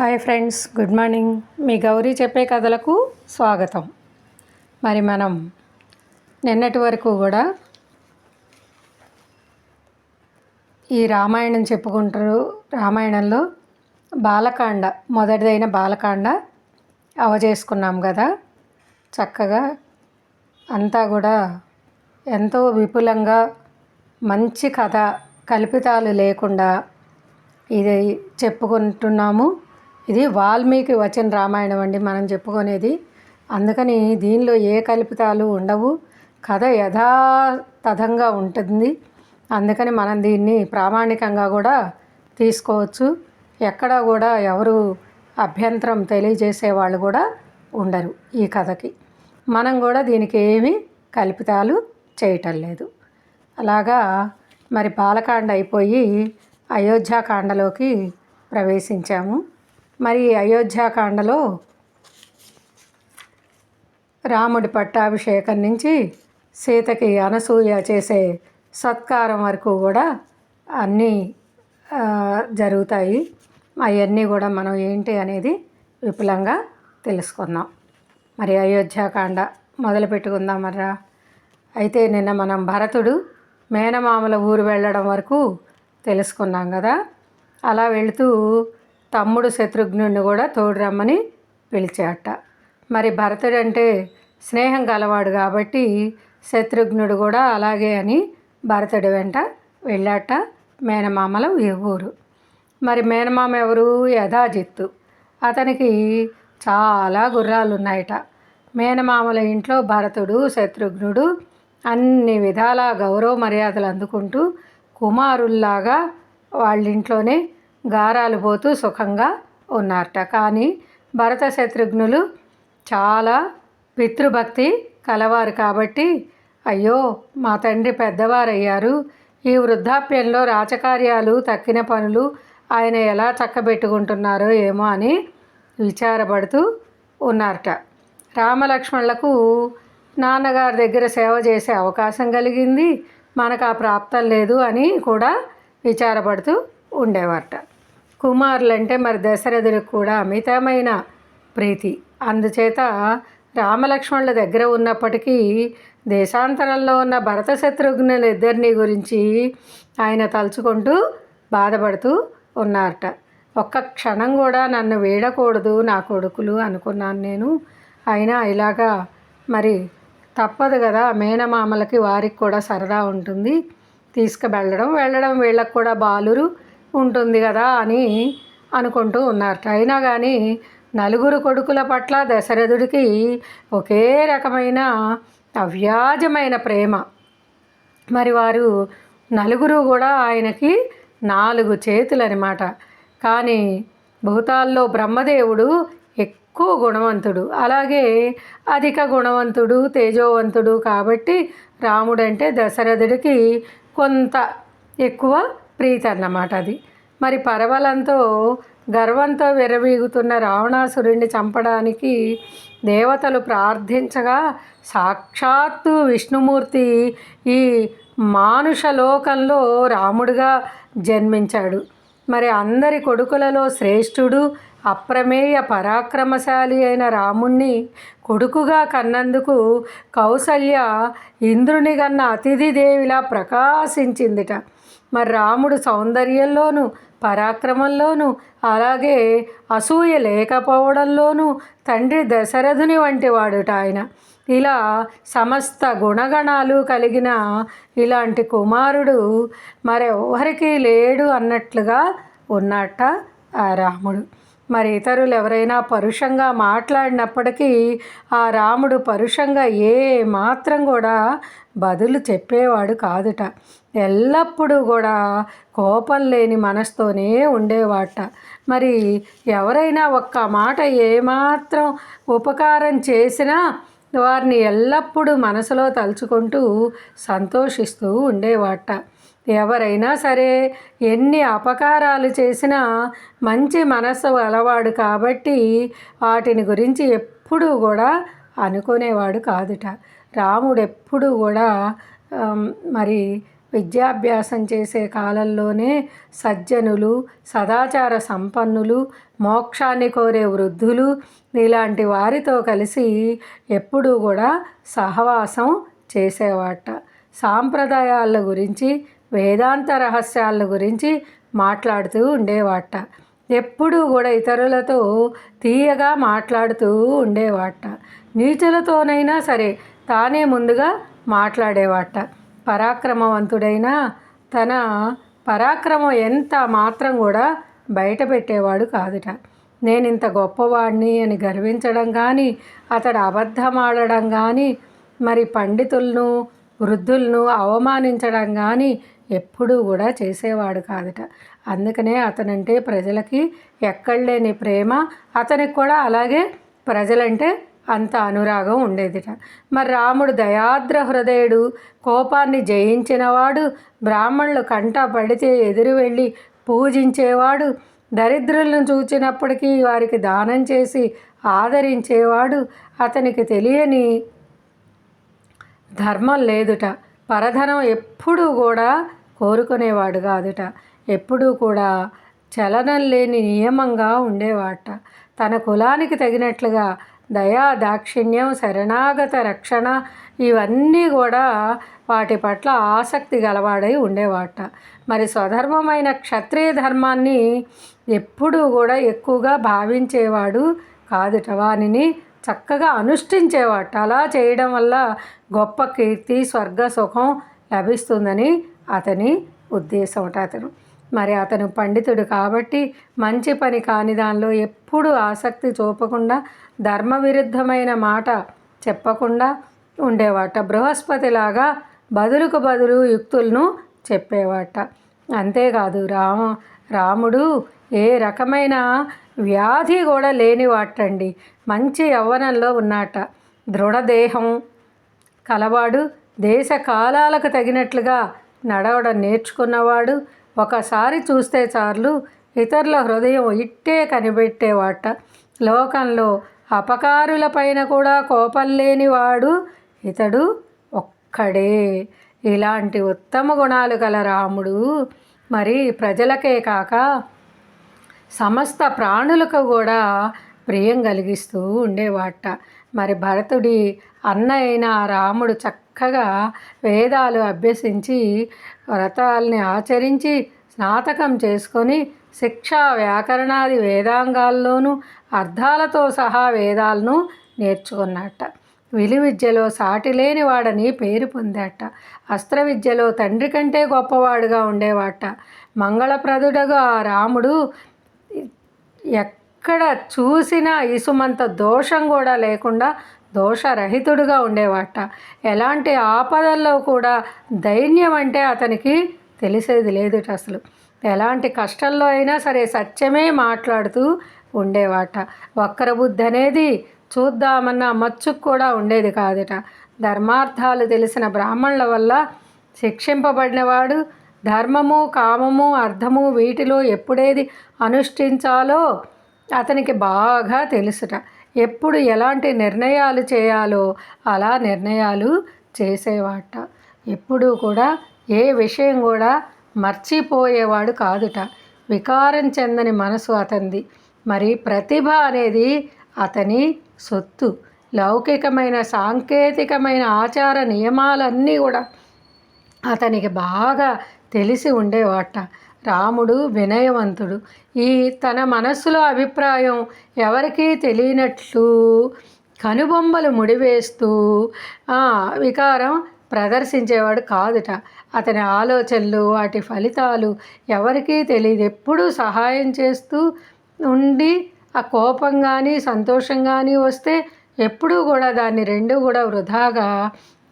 Hi friends good morning. మీ గౌరీ చెప్పే కథలకు స్వాగతం. మరి మనం నిన్నటి వరకు కూడా ఈ రామాయణం చెప్పుకుంటారు. రామాయణంలో బాలకాండ మొదటిదైన బాలకాండ అవజేసుకున్నాం కదా. చక్కగా అంతా కూడా ఎంతో విపులంగా మంచి కథ కల్పితాలు లేకుండా ఇది చెప్పుకుంటున్నాము. ఇది వాల్మీకి వచన రామాయణం అండి. మనం చెప్పుకునేది అందుకని దీనిలో ఏ కల్పితాలు ఉండవు. కథ యథాతథంగా ఉంటుంది. అందుకని మనం దీన్ని ప్రామాణికంగా కూడా తీసుకోవచ్చు. ఎక్కడ కూడా ఎవరు అభ్యంతరం తెలియజేసే వాళ్ళు కూడా ఉండరు ఈ కథకి. మనం కూడా దీనికి ఏమీ కల్పితాలు చేయటం లేదు. అలాగా మరి బాలకాండ అయిపోయి అయోధ్యాకాండలోకి ప్రవేశించాము. మరి అయోధ్యాకాండలో రాముడి పట్టాభిషేకం నుంచి సీతకి అనసూయ చేసే సత్కారం వరకు కూడా అన్నీ జరుగుతాయి. అవన్నీ కూడా మనం ఏంటి అనేది విపులంగా తెలుసుకుందాం. మరి అయోధ్యాకాండ మొదలు పెట్టుకుందాం మర్రా అయితే నిన్న మనం భరతుడు మేనమామల ఊరు వెళ్ళడం వరకు తెలుసుకున్నాం కదా. అలా వెళుతూ తమ్ముడు శత్రుఘ్నుడిని కూడా తోడు రమ్మని పిలిచాట. మరి భరతుడు అంటే స్నేహం గలవాడు కాబట్టి శత్రుఘ్నుడు కూడా అలాగే అని భరతుడి వెంట వెళ్ళాట మేనమామల ఊరు. మరి మేనమామ ఎవరు? యథాజిత్తు. అతనికి చాలా గుర్రాలు ఉన్నాయట మేనమామల ఇంట్లో భరతుడు శత్రుఘ్నుడు అన్ని విధాల గౌరవ మర్యాదలు అందుకుంటూ కుమారుల్లాగా వాళ్ళ ఇంట్లోనే గారాలు పోతూ సుఖంగా ఉన్నారట. కానీ భరత శత్రుఘ్నులు చాలా పితృభక్తి కలవారు కాబట్టి అయ్యో మా తండ్రి పెద్దవారయ్యారు. ఈ వృద్ధాప్యంలో రాచకార్యాలు తక్కిన పనులు ఆయన ఎలా చక్కబెట్టుకుంటున్నారో ఏమో అని విచారపడుతూ ఉన్నారట. రామలక్ష్మణులకు నాన్నగారి దగ్గర సేవ చేసే అవకాశం కలిగింది. మనకు ఆ ప్రాప్తం లేదు అని కూడా విచారపడుతూ ఉండేవారట. కుమారులంటే మరి దశరథుడికి కూడా అమితమైన ప్రీతి. అందుచేత రామలక్ష్మణుల దగ్గర ఉన్నప్పటికీ దేశాంతరంలో ఉన్న భరత శత్రుఘ్నుల ఇద్దరిని గురించి ఆయన తలుచుకుంటూ బాధపడుతూ ఉన్నారట. ఒక్క క్షణం కూడా నన్ను వీడకూడదు నా కొడుకులు అనుకున్నాను నేను. అయినా ఇలాగా మరి తప్పదు కదా మేనమామలకి వారికి కూడా సరదా ఉంటుంది. తీసుకువెళ్ళడం వెళ్ళడం వీళ్ళకి కూడా బాలురు ఉంటుంది కదా అని అనుకుంటూ ఉన్నారట అయినా కానీ నలుగురు కొడుకుల పట్ల దశరథుడికి ఒకే రకమైన అవ్యాజమైన ప్రేమ. మరి వారు నలుగురు కూడా ఆయనకి నాలుగు చేతులు అనమాట కానీ భూతాల్లో బ్రహ్మదేవుడు ఎక్కువ గుణవంతుడు. అలాగే అధిక గుణవంతుడు తేజోవంతుడు కాబట్టి రాముడంటే దశరథుడికి కొంత ఎక్కువ ప్రీతి అన్నమాట అది. మరి పరవలంతో గర్వంతో విరవీగుతున్న రావణాసురుణ్ణి చంపడానికి దేవతలు ప్రార్థించగా సాక్షాత్తు విష్ణుమూర్తి ఈ మానుష లోకంలో రాముడుగా జన్మించాడు. మరి అందరి కొడుకులలో శ్రేష్ఠుడు అప్రమేయ పరాక్రమశాలి అయిన రాముణ్ణి కొడుకుగా కన్నందుకు కౌసల్య ఇంద్రుని కన్న అతిథిదేవిలా ప్రకాశించిందిట. మరి రాముడు సౌందర్యంలోనూ పరాక్రమంలోనూ అలాగే అసూయ లేకపోవడంలోనూ తండ్రి దశరథుని వంటి వాడుట ఆయన. ఇలా సమస్త గుణగణాలు కలిగిన ఇలాంటి కుమారుడు మరెవరికి లేడు అన్నట్లుగా ఉన్నట్ట ఆ రాముడు. మరి ఇతరులు ఎవరైనా పరుషంగా మాట్లాడినప్పటికీ ఆ రాముడు పరుషంగా ఏ మాత్రం కూడా బదులు చెప్పేవాడు కాదుట. ఎల్లప్పుడూ కూడా కోపం లేని మనసుతోనే ఉండేవాట. మరి ఎవరైనా ఒక్క మాట ఏమాత్రం ఉపకారం చేసినా వారిని ఎల్లప్పుడూ మనసులో తలుచుకుంటూ సంతోషిస్తూ ఉండేవాట. ఎవరైనా సరే ఎన్ని అపకారాలు చేసినా మంచి మనసు అలవాడు కాబట్టి వాటిని గురించి ఎప్పుడూ కూడా అనుకునేవాడు కాదుట. రాముడు ఎప్పుడు కూడా మరి విద్యాభ్యాసం చేసే కాలంలోనే సజ్జనులు సదాచార సంపన్నులు మోక్షాన్ని కోరే వృద్ధులు ఇలాంటి వారితో కలిసి ఎప్పుడూ కూడా సహవాసం చేసేవాట. సాంప్రదాయాల గురించి వేదాంత రహస్యాల గురించి మాట్లాడుతూ ఉండేవాట. ఎప్పుడూ కూడా ఇతరులతో తీయగా మాట్లాడుతూ ఉండేవాట. నీచులతోనైనా సరే తానే ముందుగా మాట్లాడేవాట. పరాక్రమవంతుడైన తన పరాక్రమం ఎంత మాత్రం కూడా బయట పెట్టేవాడు కాదుట. నేను ఇంత గొప్పవాడిని అని గర్వించడం కానీ అతడు అబద్ధమాడడం కానీ మరి పండితులను వృద్ధులను అవమానించడం కానీ ఎప్పుడూ కూడా చేసేవాడు కాదుట. అందుకనే అతనంటే ప్రజలకి ఎక్కడలేని ప్రేమ అతనికి కూడా అలాగే ప్రజలంటే అంత అనురాగం ఉండేదిట. మరి రాముడు దయాద్ర హృదయుడు కోపాన్ని జయించినవాడు బ్రాహ్మణులు కంట పడితే ఎదురు వెళ్ళి పూజించేవాడు దరిద్రులను చూచినప్పటికీ వారికి దానం చేసి ఆదరించేవాడు అతనికి తెలియని ధర్మం లేదుట. పరధనం ఎప్పుడూ కూడా కోరుకునేవాడు కాదుట. ఎప్పుడూ కూడా చలనం లేని నియమంగా ఉండేవాట. తన కులానికి తగినట్లుగా దయా దాక్షిణ్యం శరణాగత రక్షణ ఇవన్నీ కూడా వాటి పట్ల ఆసక్తి గలవాడై ఉండేవాట. మరి స్వధర్మమైన క్షత్రియ ధర్మాన్ని ఎప్పుడూ కూడా ఎక్కువగా భావించేవాడు కాదుట. వానిని చక్కగా అనుష్ఠించేవాట. అలా చేయడం వల్ల గొప్ప కీర్తి స్వర్గ సుఖం లభిస్తుందని అతని ఉద్దేశం అతను. మరి అతను పండితుడు కాబట్టి మంచి పని కాని దానిలో ఎప్పుడూ ఆసక్తి చూపకుండా ధర్మ విరుద్ధమైన మాట చెప్పకుండా ఉండేవాట. బృహస్పతిలాగా బదులుకు బదులు యుక్తులను చెప్పేవాట. అంతేకాదు రామ రాముడు ఏ రకమైన వ్యాధి కూడా లేనివాటండి. మంచి యవ్వనంలో ఉన్నట. దృఢదేహం కలవాడు దేశ కాలాలకు తగినట్లుగా నడవడం నేర్చుకున్నవాడు ఒకసారి చూస్తే చాలు ఇతరుల హృదయం ఇట్టే కనిపెట్టేవాట. లోకంలో అపకారులపైన కూడా కోపం లేనివాడు ఇతడు ఒక్కడే. ఇలాంటి ఉత్తమ గుణాలు గల రాముడు. మరి ప్రజలకే కాక సమస్త ప్రాణులకు కూడా ప్రియం కలిగిస్తూ ఉండేవాట. మరి భరతుడి అన్న అయిన రాముడు చక్కగా వేదాలు అభ్యసించి వ్రతాల్ని ఆచరించి స్నాతకం చేసుకొని శిక్షా వ్యాకరణాది వేదాంగాల్లోనూ అర్థాలతో సహా వేదాలను నేర్చుకున్నట్ట విలు విద్యలో సాటి వాడని పేరు పొందాట. అస్త్ర విద్యలో తండ్రి కంటే గొప్పవాడుగా ఉండేవాట. మంగళప్రదుడగా రాముడు ఎక్కడ చూసినా ఇసుమంత దోషం కూడా లేకుండా దోషరహితుడుగా ఉండేవాట. ఎలాంటి ఆపదల్లో కూడా ధైర్యం అంటే అతనికి తెలిసేది లేదు అసలు. ఎలాంటి కష్టంలో అయినా సరే సత్యమే మాట్లాడుతూ ఉండేవాట. వక్రబుద్ధి అనేది చూద్దామన్న మచ్చుకు కూడా ఉండేది కాదుట. ధర్మార్థాలు తెలిసిన బ్రాహ్మణుల వల్ల శిక్షింపబడినవాడు ధర్మము కామము అర్థము వీటిలో ఎప్పుడేది అనుష్ఠించాలో అతనికి బాగా తెలుసుట. ఎప్పుడు ఎలాంటి నిర్ణయాలు చేయాలో అలా నిర్ణయాలు చేసేవాట. ఎప్పుడూ కూడా ఏ విషయం కూడా మర్చిపోయేవాడు కాదుట. వికారం చెందని మనసు అతనిది. మరి ప్రతిభ అనేది అతని సొత్తు. లౌకికమైన సాంకేతికమైన ఆచార నియమాలన్నీ కూడా అతనికి బాగా తెలిసి ఉండేవాట. రాముడు వినయవంతుడు. ఈ తన మనస్సులో అభిప్రాయం ఎవరికీ తెలియనట్లు కనుబొమ్మలు ముడివేస్తూ వికారం ప్రదర్శించేవాడు కాదుట. అతని ఆలోచనలు వాటి ఫలితాలు ఎవరికీ తెలియదు. ఎప్పుడూ సహాయం చేస్తూ ఉండి ఆ కోపం కానీ సంతోషం కానీ వస్తే ఎప్పుడూ కూడా దాన్ని రెండు కూడా వృధాగా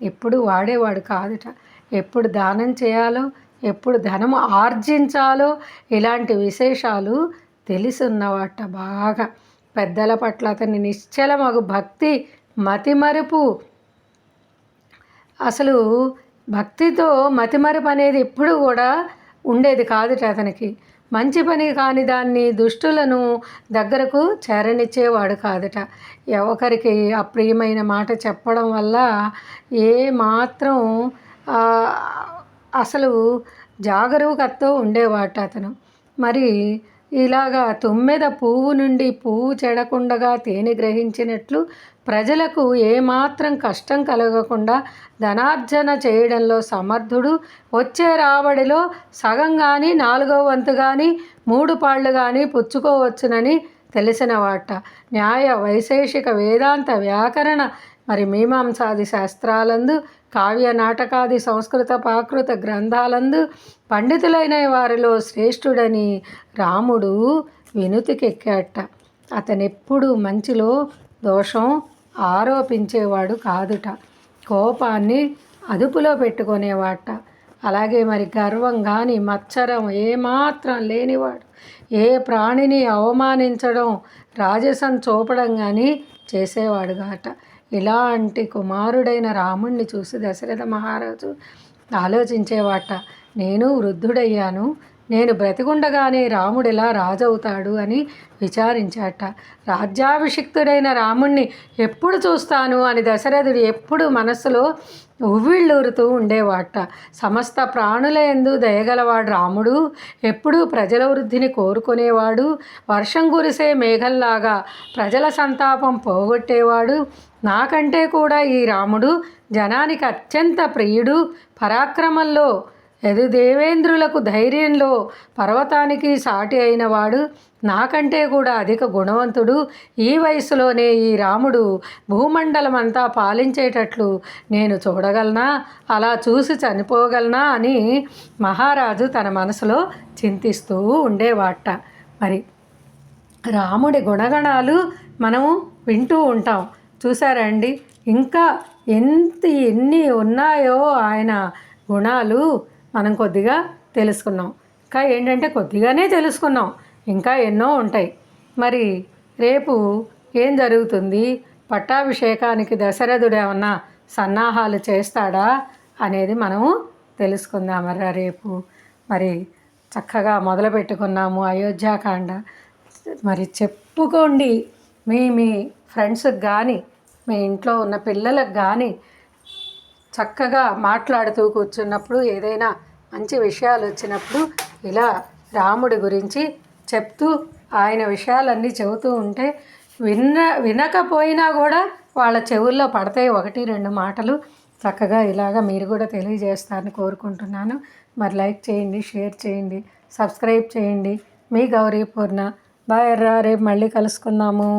ఎప్పుడు వాడేవాడు కాదుట. ఎప్పుడు దానం చేయాలో ఎప్పుడు ధనము ఆర్జించాలో ఇలాంటి విశేషాలు తెలుసున్నవాట బాగా. పెద్దల పట్ల అతని నిశ్చలమగు భక్తి మతిమరుపు. అసలు భక్తితో మతిమరుపు అనేది ఎప్పుడు కూడా ఉండేది కాదుట అతనికి. మంచి పని కాని దాన్ని దుష్టులను దగ్గరకు చేరనిచ్చేవాడు కాదుట. ఒకరికి అప్రియమైన మాట చెప్పడం వల్ల ఏ మాత్రం అసలు జాగరూకతతో ఉండేవాట అతను. మరి ఇలాగా తుమ్మెద పువ్వు నుండి పువ్వు చెడకుండగా తేనె గ్రహించినట్లు ప్రజలకు ఏమాత్రం కష్టం కలగకుండా ధనార్జన చేయడంలో సమర్థుడు. వచ్చే రాబడిలో సగం కానీ నాలుగో వంతు కానీ మూడు పాళ్ళు కానీ పుచ్చుకోవచ్చునని తెలిసినవాట. న్యాయ వైశేషిక వేదాంత వ్యాకరణ మరి మీమాంసాది శాస్త్రాలందు కావ్య నాటకాది సంస్కృత ప్రాకృత గ్రంథాలందు పండితులైన వారిలో శ్రేష్ఠుడని రాముడు వినుతికెక్కాట. అతనెప్పుడు మంచిలో దోషం ఆరోపించేవాడు కాదుట. కోపాన్ని అదుపులో పెట్టుకునేవాట. అలాగే మరి గర్వం కానీ మచ్చరం ఏమాత్రం లేనివాడు. ఏ ప్రాణిని అవమానించడం రాజసం చూపడం కానీ చేసేవాడు కాట ఇలాంటి కుమారుడైన రాముణ్ణి చూసి దశరథ మహారాజు ఆలోచించేవాట. నేను వృద్ధుడయ్యాను. నేను బ్రతికుండగానే రాముడు ఎలా రాజవుతాడు అని విచారించాట. రాజ్యాభిషిక్తుడైన రాముణ్ణి ఎప్పుడు చూస్తాను అని దశరథుడు ఎప్పుడు మనస్సులో ఉవ్విళ్ళూరుతూ ఉండేవాట. సమస్త ప్రాణుల ఎందు దయగలవాడు రాముడు. ఎప్పుడూ ప్రజల వృద్ధిని కోరుకునేవాడు. వర్షం కురిసే మేఘల్లాగా ప్రజల సంతాపం పోగొట్టేవాడు. నాకంటే కూడా ఈ రాముడు జనానికి అత్యంత ప్రియుడు. పరాక్రమంలో ఎదు దేవేంద్రులకు ధైర్యంలో పర్వతానికి సాటి అయినవాడు నాకంటే కూడా అధిక గుణవంతుడు. ఈ వయసులోనే ఈ రాముడు భూమండలం అంతా పాలించేటట్లు నేను చూడగలనా? అలా చూసి చనిపోగలనా అని మహారాజు తన మనసులో చింతిస్తూ ఉండేవాట. మరి రాముడి గుణగణాలు మనము వింటూ ఉంటాం. చూసారండి ఇంకా ఎంత ఎన్ని ఉన్నాయో ఆయన గుణాలు. మనం కొద్దిగా తెలుసుకున్నాం. ఇంకా ఏంటంటే కొద్దిగానే తెలుసుకున్నాం. ఇంకా ఎన్నో ఉంటాయి. మరి రేపు ఏం జరుగుతుంది? పట్టాభిషేకానికి దశరథుడు ఏమన్నా సన్నాహాలు చేస్తాడా అనేది మనము తెలుసుకుందామరా రేపు. మరి చక్కగా మొదలు పెట్టుకున్నాము అయోధ్యాకాండ. మరి చెప్పుకోండి మీ మీ ఫ్రెండ్స్కి కానీ మీ ఇంట్లో ఉన్న పిల్లలకు కానీ చక్కగా మాట్లాడుతూ కూర్చున్నప్పుడు ఏదైనా మంచి విషయాలు వచ్చినప్పుడు ఇలా రాముడి గురించి చెప్తూ ఆయన విషయాలన్నీ చెబుతూ ఉంటే విన్న వినకపోయినా కూడా వాళ్ళ చెవుల్లో పడతాయి ఒకటి రెండు మాటలు. చక్కగా ఇలాగా మీరు కూడా తెలియజేస్తారని కోరుకుంటున్నాను. మరి లైక్ చేయండి షేర్ చేయండి సబ్స్క్రైబ్ చేయండి. మీ గౌరీ పూర్ణ. బాయ్ రా రేపు మళ్ళీ కలుసుకుందాము.